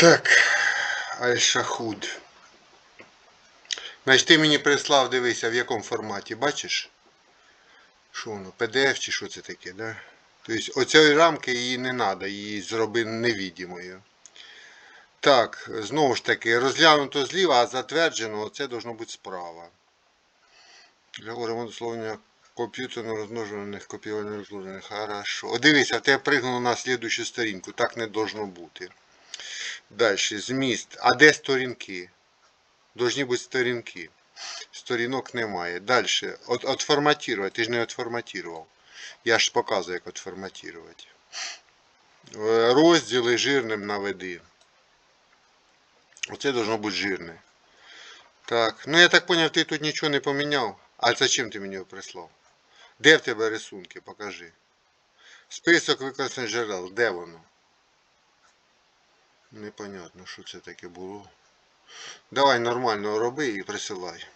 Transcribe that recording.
Так, Аль-Шахуд. Значить, ти мені прислав, дивися, в якому форматі, бачиш? Що воно, PDF чи що це таке, да? Тобто оцієї рамки її не треба, її зроби невидимою. Так, знову ж таки, розглянуто зліва, а затверджено, це должно бути справа. Для ремонту словення комп'ютерно розмножених, копіювання розмножених. Хорошо. О, дивися, в тебе пригнуло на слідущу сторінку. Так не должно бути. Далі, зміст. А де сторінки? Должні бути сторінки. Сторінок немає. Далі. От, отформатувати. Ти ж не отформатував. Я ж показую, як отформатувати. Розділи жирним наведи. Оце должно бути жирне. Так. Ну я так поняв, ти тут нічого не поміняв. А зачем ти мені його прислав? Де в тебе рисунки? Покажи. Список використаних джерел. Де воно? Непонятно, що це таке було. Давай нормально роби і присилай.